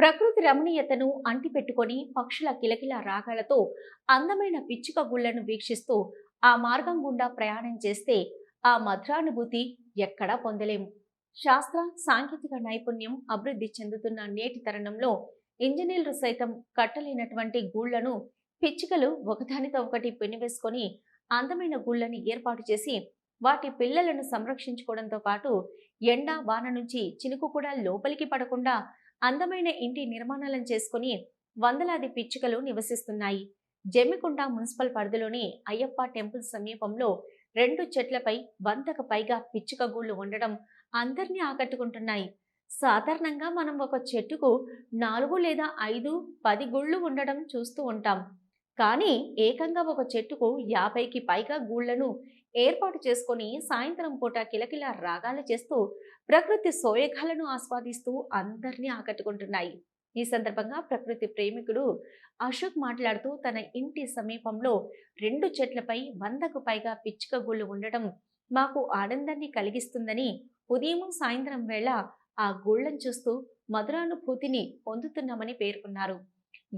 ప్రకృతి రమణీయతను అంటిపెట్టుకొని పక్షుల కిలకిల రాగాలతో అందమైన పిచ్చుక గుళ్ళను వీక్షిస్తూ ఆ మార్గం గుండా ప్రయాణం చేస్తే ఆ మధురానుభూతి ఎక్కడా పొందలేము. శాస్త్ర సాంకేతిక నైపుణ్యం అభివృద్ధి చెందుతున్న నేటి తరుణంలో ఇంజనీర్లు సైతం కట్టలేనటువంటి గూళ్ళను పిచ్చుకలు ఒకదానితో ఒకటి పెనివేసుకొని అందమైన గుళ్ళని ఏర్పాటు చేసి వాటి పిల్లలను సంరక్షించుకోవడంతో పాటు ఎండ వాన నుంచి చినుకు కూడా లోపలికి పడకుండా అందమైన ఇంటి నిర్మాణాలను చేసుకుని వందలాది పిచ్చుకలు నివసిస్తున్నాయి. జమ్మికుంట మున్సిపల్ పరిధిలోని అయ్యప్ప టెంపుల్ సమీపంలో రెండు చెట్లపై వందకు పైగా పిచ్చుక గూళ్ళు ఉండడం అందరినీ ఆకట్టుకుంటున్నాయి. సాధారణంగా మనం ఒక చెట్టుకు నాలుగు లేదా ఐదు పది గుళ్ళు ఉండడం చూస్తూ ఉంటాం. కానీ ఏకంగా ఒక చెట్టుకు యాభైకి పైగా గూళ్ళను ఏర్పాటు చేసుకొని సాయంత్రం పూట కిలకిల రాగాలు చేస్తూ ప్రకృతి సోయగాలను ఆస్వాదిస్తూ అందరినీ ఆకట్టుకుంటున్నాయి. ఈ సందర్భంగా ప్రకృతి ప్రేమికుడు అశోక్ మాట్లాడుతూ తన ఇంటి సమీపంలో రెండు చెట్లపై వందకు పైగా పిచ్చుక గుళ్ళు ఉండటం మాకు ఆనందాన్ని కలిగిస్తుందని ఉదయం సాయంత్రం వేళ ఆ గూళ్ళను చూస్తూ మధురానుభూతిని పొందుతున్నామని పేర్కొన్నారు.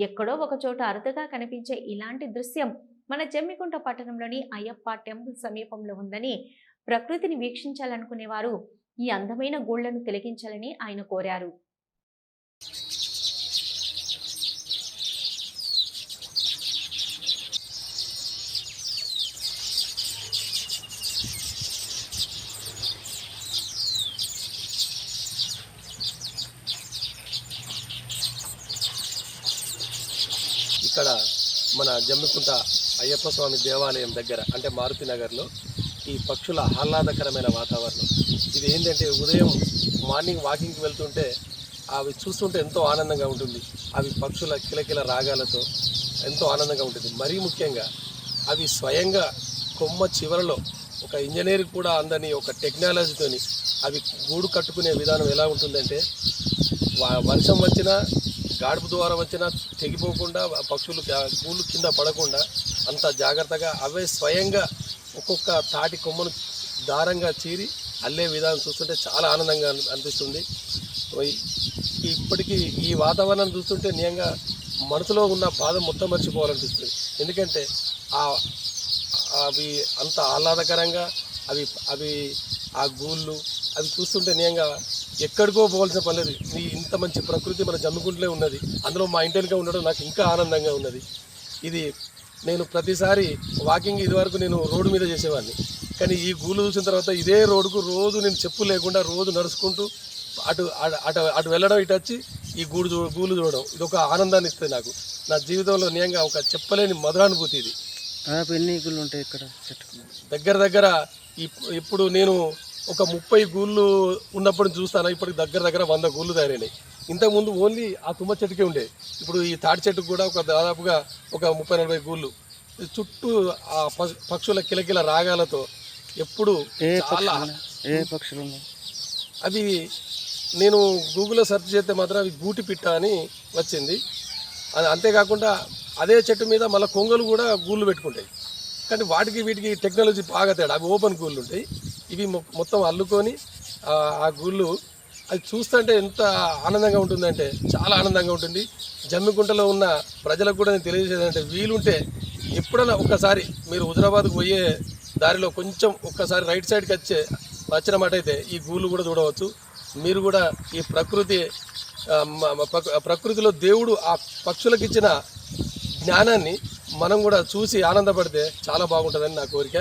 ఎక్కడో ఒకచోట అరుదుగా కనిపించే ఇలాంటి దృశ్యం మన జమ్మికుంట పట్టణంలోని అయ్యప్ప టెంపుల్ సమీపంలో ఉందని ప్రకృతిని వీక్షించాలనుకునేవారు ఈ అందమైన గోళ్ళను తిలకించాలని ఆయన కోరారు. ఇక్కడ మన జమ్మికుంట అయ్యప్ప స్వామి దేవాలయం దగ్గర అంటే మారుతి నగర్లో ఈ పక్షుల ఆహ్లాదకరమైన వాతావరణం. ఇది ఏంటంటే ఉదయం మార్నింగ్ వాకింగ్కి వెళ్తుంటే అవి చూస్తుంటే ఎంతో ఆనందంగా ఉంటుంది. అవి పక్షుల కిలకిల రాగాలతో ఎంతో ఆనందంగా ఉంటుంది. మరీ ముఖ్యంగా అవి స్వయంగా కొమ్మ చివరలో ఒక ఇంజనీర్ కూడా అందని ఒక టెక్నాలజీతోని అవి గూడు కట్టుకునే విధానం ఎలా ఉంటుందంటే వర్షం వచ్చినా గాడుపు ద్వారా వచ్చినా తెగిపోకుండా పక్షులు గా- గూళ్ళు కింద పడకుండా అంత జాగ్రత్తగా అవే స్వయంగా ఒక్కొక్క తాటి కొమ్మను దారంగా చీరి అల్లే విధానం చూస్తుంటే చాలా ఆనందంగా అనిపిస్తుంది. ఇప్పటికీ ఈ వాతావరణం చూస్తుంటే నిజంగా మనసులో ఉన్న బాధ మొత్తం మర్చిపోవాలనిపిస్తుంది. ఎందుకంటే ఆ అవి అంత ఆహ్లాదకరంగా అవి అవి ఆ గూళ్ళు అవి చూస్తుంటే నిజంగా ఎక్కడికో పోవాల్సిన పర్లేదు ఈ ఇంత మంచి ప్రకృతి మన జమ్మికుంటలే ఉన్నది. అందులో మా ఇంటిగా ఉండడం నాకు ఇంకా ఆనందంగా ఉన్నది. ఇది నేను ప్రతిసారి వాకింగ్ ఇదివరకు నేను రోడ్డు మీద చేసేవాడిని. కానీ ఈ గూళ్ళు చూసిన తర్వాత ఇదే రోడ్డుకు రోజు నేను చెప్పు లేకుండా రోజు నడుచుకుంటూ అటు అటు- అటు వెళ్ళడం ఇటు వచ్చి ఈ గూడు చూ గూళ్ళు చూడడం ఇది ఒక ఆనందాన్ని ఇస్తుంది నాకు. నా జీవితంలో నిజంగా ఒక చెప్పలేని మధురానుభూతి ఇది. ఎన్ని ఉంటాయి ఇక్కడ దగ్గర దగ్గర ఇప్- ఇప్పుడు నేను ఒక ముప్పై గూళ్ళు ఉన్నప్పుడు చూస్తాను? ఇప్పటికి దగ్గర దగ్గర వంద గూళ్ళు తయారైనాయి. ఇంతకుముందు ఓన్లీ ఆ తుమ్మ చెట్టుకే ఉండే. ఇప్పుడు ఈ తాటి చెట్టుకు కూడా ఒక దాదాపుగా ఒక ముప్పై నలభై గూళ్ళు. చుట్టూ ఆ పక్షుల కిలకిల రాగాలతో ఎప్పుడు చాలా? ఏ పక్షులు అవి నేను గూగుల్లో సెర్చ్ చేస్తే మాత్రం అవి గూటి పిట్ట అని వచ్చింది. అది అంతేకాకుండా అదే చెట్టు మీద మళ్ళీ కొంగలు కూడా గూళ్ళు పెట్టుకుంటాయి. కానీ వాటికి వీటికి టెక్నాలజీ బాగా తేడా. అవి ఓపెన్ గూళ్ళు ఉంటాయి. ఇవి మొత్తం అల్లుకొని ఆ గుళ్ళు గూళ్ళు అది చూస్తుంటే ఎంత ఆనందంగా ఉంటుందంటే చాలా ఆనందంగా ఉంటుంది. జమ్మికుంటలో ఉన్న ప్రజలకు కూడా నేను తెలియజేసేదంటే వీలుంటే ఎప్పుడైనా ఒక్కసారి మీరు హుజరాబాద్కు పోయే దారిలో కొంచెం ఒక్కసారి రైట్ సైడ్కి వచ్చే వచ్చిన మాట అయితే ఈ గూళ్ళు కూడా చూడవచ్చు. మీరు కూడా ఈ ప్రకృతి ప్రకృతిలో దేవుడు ఆ పక్షులకు ఇచ్చిన జ్ఞానాన్ని మనం కూడా చూసి ఆనందపడితే చాలా బాగుంటుందని నా కోరిక.